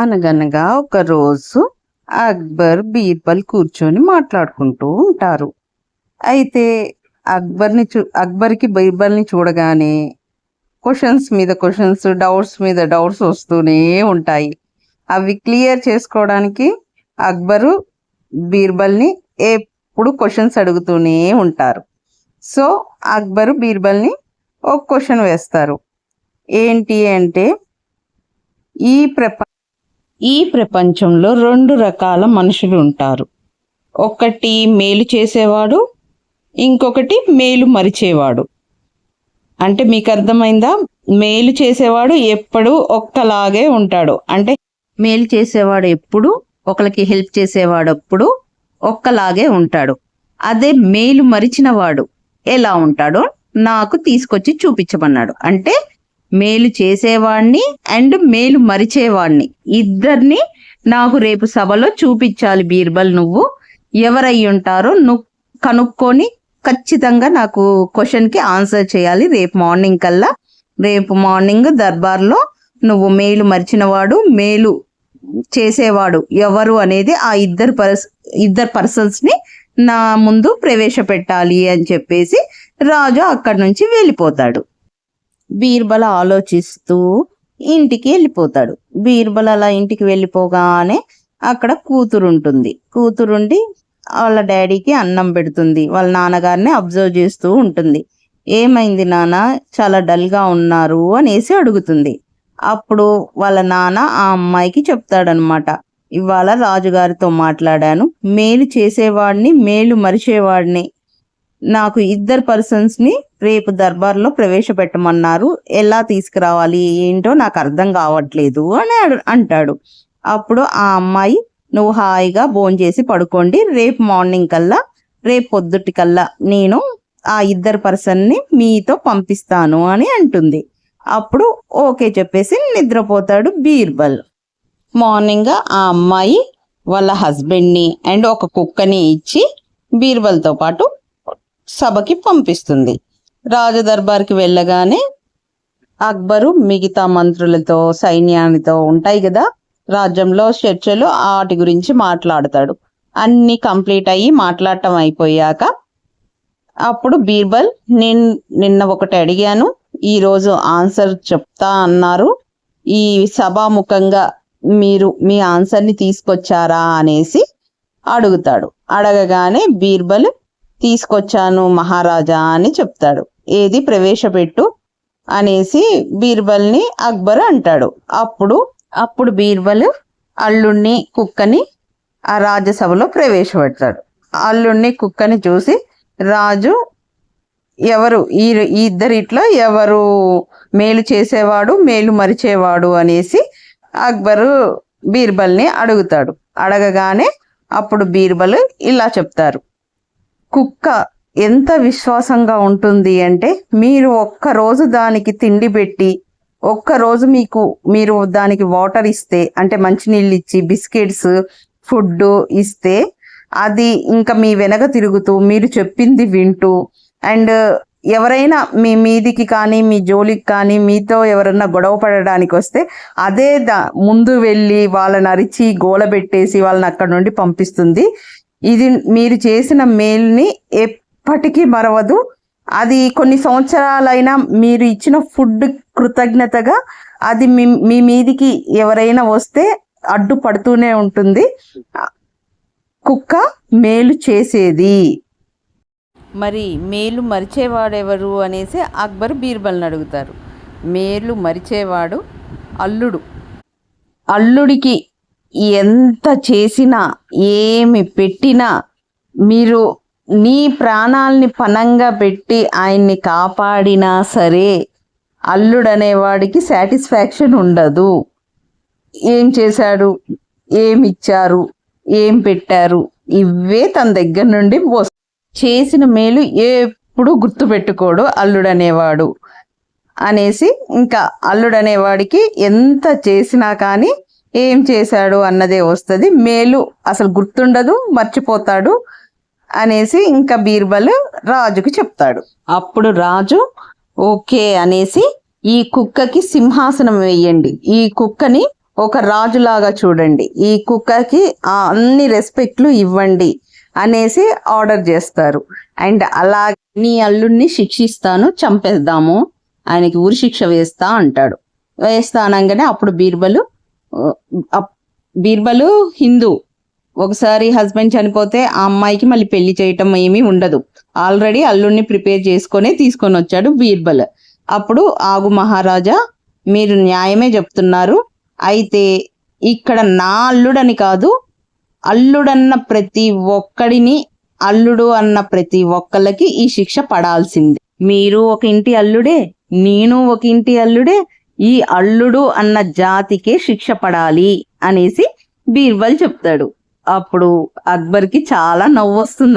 అనగనగా ఒక రోజు అక్బర్ బీర్బల్ కూర్చొని మాట్లాడుకుంటూ ఉంటారు. అయితే అక్బర్ని చూ అక్బర్కి బీర్బల్ని చూడగానే క్వశ్చన్స్ మీద క్వశ్చన్స్ డౌట్స్ మీద డౌట్స్ వస్తూనే ఉంటాయి. అవి క్లియర్ చేసుకోవడానికి అక్బరు బీర్బల్ని ఎప్పుడు క్వశ్చన్స్ అడుగుతూనే ఉంటారు. సో అక్బరు బీర్బల్ని ఒక క్వశ్చన్ వేస్తారు. ఏంటి అంటే ఈ ప్రప ఈ ప్రపంచంలో రెండు రకాల మనుషులు ఉంటారు. ఒకటి మేలు చేసేవాడు ఇంకొకటి మేలు మరిచేవాడు. అంటే మీకు అర్థమైందా? మేలు చేసేవాడు ఎప్పుడు ఒక్కలాగే ఉంటాడు. అంటే మేలు చేసేవాడు ఎప్పుడు ఒకరికి హెల్ప్ చేసేవాడప్పుడు ఒక్కలాగే ఉంటాడు. అదే మేలు మరిచిన వాడు ఎలా ఉంటాడో నాకు తీసుకొచ్చి చూపించమన్నాడు. అంటే మేలు చేసేవాణ్ణి అండ్ మేలు మరిచేవాణ్ణి. ఇద్దరిని నాకు రేపు సభలో చూపించాలి బీర్బల్ నువ్వు. ఎవరై ఉంటారో నువ్వు కనుక్కొని ఖచ్చితంగా నాకు క్వశ్చన్కి ఆన్సర్ చేయాలి రేపు మార్నింగ్ కల్లా. రేపు మార్నింగ్ దర్బార్లో నువ్వు మేలు మరిచినవాడు మేలు చేసేవాడు ఎవరు అనేది ఆ ఇద్దరు పర్స్ ఇద్దరు పర్సన్స్ని నా ముందు ప్రవేశపెట్టాలి అని చెప్పేసి రాజు అక్కడి నుంచి వెళ్ళిపోతాడు. బీర్బల ఆలోచిస్తూ ఇంటికి వెళ్ళిపోతాడు. బీర్బల్ అలా ఇంటికి వెళ్ళిపోగానే అక్కడ కూతురు ఉంటుంది కూతురుండి వాళ్ళ డాడీకి అన్నం పెడుతుంది. వాళ్ళ నాన్నగారిని అబ్జర్వ్ చేస్తూ ఉంటుంది. ఏమైంది నాన్న? చాలా డల్గా ఉన్నారు అనేసి అడుగుతుంది. అప్పుడు వాళ్ళ నాన్న ఆ అమ్మాయికి చెప్తాడనమాట. ఇవాళ రాజుగారితో మాట్లాడాను. మేలు చేసేవాడిని మేలు మరిచేవాడిని. నాకు ఇద్దరు పర్సన్స్ని రేపు దర్బార్లో ప్రవేశపెట్టమన్నారు. ఎలా తీసుకురావాలి? ఏంటో నాకు అర్థం కావట్లేదు అని అంటాడు. అప్పుడు ఆ అమ్మాయి నువ్వు హాయిగా భోంచేసి పడుకోండి. రేపు మార్నింగ్ కల్లా రేపు పొద్దుటి కల్లా నేను ఆ ఇద్దరు పర్సన్ని మీతో పంపిస్తాను అని అంటుంది. అప్పుడు ఓకే చెప్పేసి నిద్రపోతాడు బీర్బల్. మార్నింగ్ ఆ అమ్మాయి వాళ్ళ హస్బెండ్ని అండ్ ఒక కుక్కని ఇచ్చి బీర్బల్తో పాటు సభకి పంపిస్తుంది. రాజదర్బార్కి వెళ్ళగానే అక్బరు మిగతా మంత్రులతో సైన్యానితో ఉంటాయి కదా రాజ్యంలో చర్చలు వాటి గురించి మాట్లాడతాడు. అన్ని కంప్లీట్ అయ్యి మాట్లాడటం అయిపోయాక అప్పుడు బీర్బల్ నేను నిన్న ఒకటి అడిగాను ఈరోజు ఆన్సర్ చెప్తా అన్నారు. ఈ సభాముఖంగా మీరు మీ ఆన్సర్ని తీసుకొచ్చారా? అనేసి అడుగుతాడు. అడగగానే బీర్బల్ తీసుకొచ్చాను మహారాజా అని చెప్తాడు. ఏది ప్రవేశపెట్టు అనేసి బీర్బల్ని అక్బర్ అంటాడు. అప్పుడు అప్పుడు బీర్బల్ అల్లుణ్ణి కుక్కని ఆ రాజ్యసభలో ప్రవేశపెడతాడు. అల్లుణ్ణి కుక్కని చూసి రాజు ఎవరు? ఈ ఈ ఇద్దరిట్లో ఎవరు మేలు చేసేవాడు మేలు మరిచేవాడు? అనేసి అక్బరు బీర్బల్ని అడుగుతాడు. అడగగానే అప్పుడు బీర్బల్ ఇలా చెప్తారు. కుక్క ఎంత విశ్వాసంగా ఉంటుంది అంటే మీరు ఒక్క రోజు దానికి తిండి పెట్టి ఒక్క రోజు మీకు మీరు దానికి వాటర్ ఇస్తే అంటే మంచినీళ్ళు ఇచ్చి బిస్కెట్స్ ఫుడ్ ఇస్తే అది ఇంకా మీ వెనక తిరుగుతూ మీరు చెప్పింది వింటూ అండ్ ఎవరైనా మీ మీదికి కానీ మీ జోలికి కానీ మీతో ఎవరన్నా గొడవ పడడానికి వస్తే అదే దా ముందు వెళ్ళి వాళ్ళని అరిచి గోల పెట్టేసి వాళ్ళని అక్కడ నుండి పంపిస్తుంది. ఇది మీరు చేసిన మేల్ని ఎప్పటికీ మరవదు. అది కొన్ని సంవత్సరాలైనా మీరు ఇచ్చిన ఫుడ్ కృతజ్ఞతగా అది మీ మీ మీదికి ఎవరైనా వస్తే అడ్డు పడుతూనే ఉంటుంది. కుక్క మేలు చేసేది. మరి మేలు మరిచేవాడెవరు అనేసి అక్బర్ బీర్బల్ని అడుగుతారు. మేలు మరిచేవాడు అల్లుడు. అల్లుడికి ఎంత చేసినా ఏమి పెట్టినా మీరు నీ ప్రాణాల్ని పనంగా పెట్టి ఆయన్ని కాపాడినా సరే అల్లుడనేవాడికి సాటిస్ఫాక్షన్ ఉండదు. ఏం చేశాడు? ఏమి ఇచ్చారు? ఏం పెట్టారు? ఇవే తన దగ్గర నుండి చేసిన మేలు ఎప్పుడు గుర్తుపెట్టుకోడు అల్లుడనేవాడు అనేసి ఇంకా అల్లుడనేవాడికి ఎంత చేసినా కానీ ఏం చేశాడు అన్నదే వస్తుంది. మేలు అసలు గుర్తుండదు మర్చిపోతాడు అనేసి ఇంకా బీర్బల్ రాజుకు చెప్తాడు. అప్పుడు రాజు ఓకే అనేసి ఈ కుక్కకి సింహాసనం వేయండి. ఈ కుక్కని ఒక రాజులాగా చూడండి. ఈ కుక్కకి అన్ని రెస్పెక్ట్లు ఇవ్వండి అనేసి ఆర్డర్ చేస్తారు. అండ్ అలా నీ అల్లుడిని శిక్షిస్తాను చంపేద్దాము. ఆయనకి ఉరి శిక్ష వేస్తా అంటాడు. వేస్తా అనగానే అప్పుడు బీర్బలు బీర్బలు హిందూ. ఒకసారి హస్బెండ్ చనిపోతే ఆ అమ్మాయికి మళ్ళీ పెళ్ళి చేయటం ఏమీ ఉండదు. ఆల్రెడీ అల్లుడిని ప్రిపేర్ చేసుకొని తీసుకొని వచ్చాడు బీర్బల్. అప్పుడు ఆగు మహారాజా మీరు న్యాయమే చెప్తున్నారు. అయితే ఇక్కడ నా అల్లుడని కాదు అల్లుడన్న ప్రతి ఒక్కడిని అల్లుడు అన్న ప్రతి ఒక్కళ్ళకి ఈ శిక్ష పడాల్సింది. మీరు ఒక ఇంటి అల్లుడే నేను ఒక ఇంటి అల్లుడే ఈ అల్లుడు అన్న జాతికే శిక్ష పడాలి అనేసి బీర్బల్ చెప్తాడు. అప్పుడు అక్బర్కి చాలా నవ్వు వస్తుంది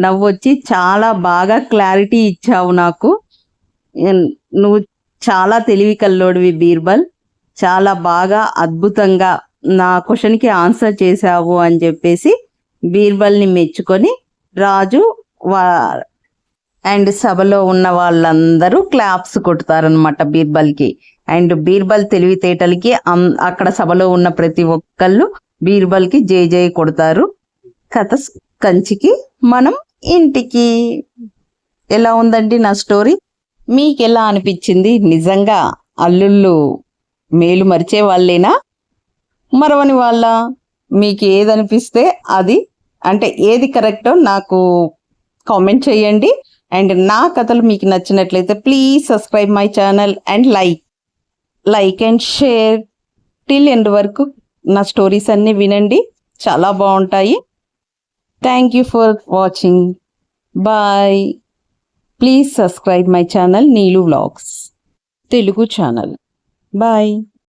నవ్వు వచ్చి చాలా బాగా క్లారిటీ ఇచ్చావు నాకు. నువ్వు చాలా తెలివి కల్లోడివి బీర్బల్. చాలా బాగా అద్భుతంగా నా క్వశ్చన్కి ఆన్సర్ చేశావు అని చెప్పేసి బీర్బల్ని మెచ్చుకొని రాజు వా అండ్ సభలో ఉన్న వాళ్ళందరూ క్లాప్స్ కొడతారనమాట బీర్బల్కి. అండ్ బీర్బల్ తెలివితేటలకి అం- అక్కడ సభలో ఉన్న ప్రతి ఒక్కళ్ళు బీర్బల్కి జై జై కొడతారు. కథ కంచికి మనం ఇంటికి. ఎలా ఉందండి నా స్టోరీ? మీకు ఎలా అనిపించింది? నిజంగా అల్లుళ్ళు మేలు మరిచే వాళ్ళేనా? మరవని వాళ్ళ? మీకు ఏది అనిపిస్తే అది. అంటే ఏది కరెక్టో నాకు కామెంట్ చేయండి. అండ్ నా కథలు మీకు నచ్చినట్లయితే please subscribe my channel and like like and share till end వరకు నా స్టోరీస్ అన్నీ వినండి. చాలా బాగుంటాయి. Thank you for watching bye please subscribe my channel Neelu vlogs Telugu channel bye